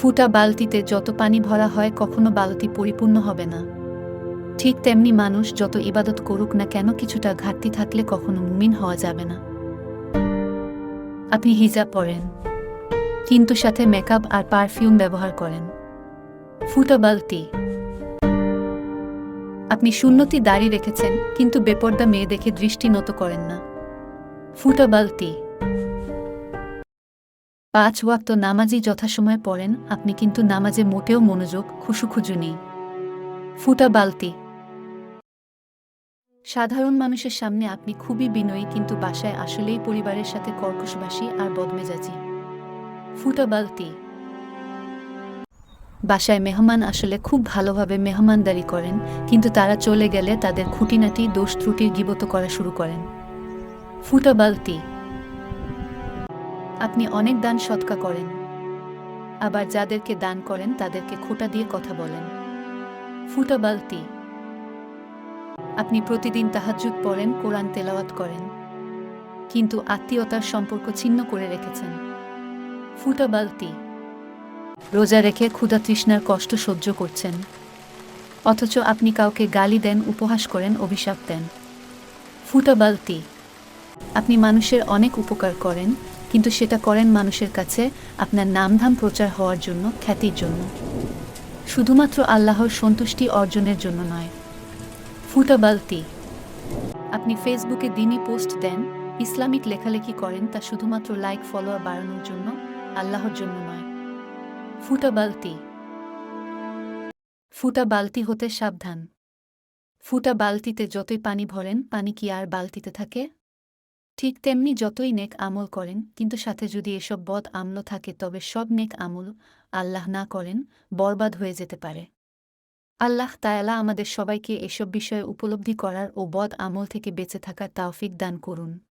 ফুটা বালতিতে যত পানি ভরা হয় কখনো বালতি পরিপূর্ণ হবে না। ঠিক তেমনি মানুষ যত ইবাদত করুক না কেন কিছুটা ঘাটতি থাকলে কখনো মুমিন হওয়া যাবে না। আপনি হিজাব পরেন, কিন্তু সাথে মেকআপ আর পারফিউম ব্যবহার করেন। ফুটা বালতি। আপনি শূন্যতি দাড়ি রেখেছেন, কিন্তু বেপর্দা মেয়ে দেখে দৃষ্টি নত করেন না। ফুটা বালতি। পাঁচ ওয়াক্ত নামাজি যথাসময়ে পড়েন, আপনি কিন্তু নামাজে মোটেও মনোযোগ, খুশুখুজু নেই। ফুটা বালতি। সাধারণ মানুষের সামনে আপনি খুবই বিনয়ী, কিন্তু বাসায় আসলেই পরিবারের সাথে কর্কশবাসী আর বদমেজাজি। ফুটা বালতি। বাসায় মেহমান আসলে খুব ভালোভাবে মেহমানদারি করেন, কিন্তু তারা চলে গেলে তাদের খুঁটিনাটি দোষ ত্রুটির গিবত করা শুরু করেন। ফুটা বালতি। আপনি অনেক দান সৎকা করেন। আবার যাদেরকে দান করেন, তাদেরকে খোটা দিয়ে কথা বলেন। ফুটা বালতি। আপনি প্রতিদিন তাহাজ্জুদ পড়েন, কোরআন তেলাওয়াত করেন। কিন্তু আত্মীয়তার সম্পর্ক ছিন্ন করে রেখেছেন। ফুটা বালতি। রোজা রেখে ক্ষুধা তৃষ্ণার কষ্ট সহ্য করছেন। অথচ আপনি কাউকে গালি দেন, উপহাস করেন, অভিশাপ দেন। ফুটা বালতি। আপনি মানুষের অনেক উপকার করেন কিন্তু সেটা করেন মানুষের কাছে আপনার নামধাম প্রচার হওয়ার জন্য, খ্যাতির জন্য। শুধুমাত্র আল্লাহর সন্তুষ্টি অর্জনের জন্য নয়। ফুটা বালতি। আপনি ফেসবুকে দিনই পোস্ট দেন, ইসলামিক লেখালেখি করেন, তা শুধুমাত্র লাইক, ফলোয়ার বাড়ানোর জন্য, আল্লাহর জন্য নয়। ফুটা বালতি। ফুটা বালতি হতে সাবধান। ফুটা বালতিতে যতই পানি ভরেন, পানি কি আর বালতিতে থাকে? ঠিক তেমনি যতই নেক আমল করেন, কিন্তু সাথে যদি এসব বদ আমল থাকে, তবে সব নেক আমল আল্লাহ না করেন, বরবাদ হয়ে যেতে পারে। আল্লাহ তায়ালা আমাদের সবাইকে এসব বিষয়ে উপলব্ধি করার ও বদ আমল থেকে বেঁচে থাকার তাওফিক দান করুন।